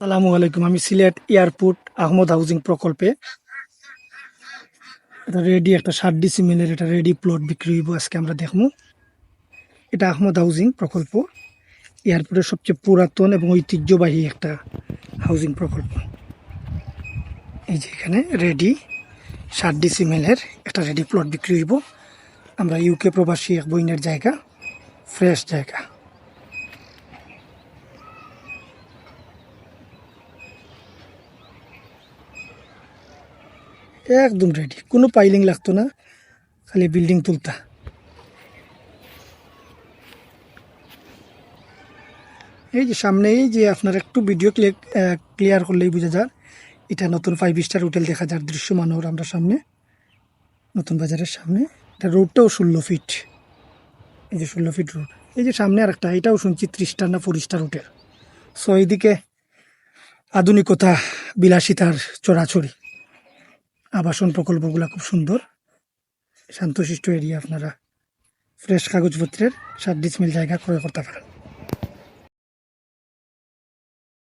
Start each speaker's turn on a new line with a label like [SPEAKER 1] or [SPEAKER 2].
[SPEAKER 1] সালামু আলাইকুম, আমি সিলেট এয়ারপোর্ট আহমদ হাউজিং প্রকল্পে এটা রেডি একটা ষাট ডিসি মিলের এটা রেডি প্লট বিক্রি হইব আজকে আমরা দেখব এটা আহমদ হাউজিং প্রকল্প, এয়ারপোর্টের সবচেয়ে পুরাতন এবং ঐতিহ্যবাহী একটা হাউজিং প্রকল্প। এই যে এখানে রেডি ষাট ডিসি মিলের একটা রেডি প্লট বিক্রি হইব। আমরা ইউকে প্রবাসী এক বইনের জায়গা ফ্রেশ জায়গা। একদম রেডি কোনো পাইলিং লাগতো না, খালি বিল্ডিং তুলতা। এই যে সামনে এই যে আপনার একটু ভিডিও ক্লিয়ার করলেই বোঝা যায়, এটা নতুন ফাইভ স্টার হোটেল দেখা যার দৃশ্যমান ওর আমরা সামনে, নতুন বাজারের সামনে। এটা রোডটাও ষোলো ফিট এই যে ষোলো ফিট রোড এই যে সামনে আর একটা এটাও শুনছি ত্রিশ স্টার না ফোর স্টার হোটেল সো এইদিকে আধুনিকতা বিলাসিতার চড়াচড়ি আবাসন প্রকল্পগুলো খুব সুন্দর। শান্তশিষ্ট এরিয়া আপনারা। ফ্রেশ কাগজপত্রের সাত ডিসমিল জায়গা ক্রয় করতে পারেন।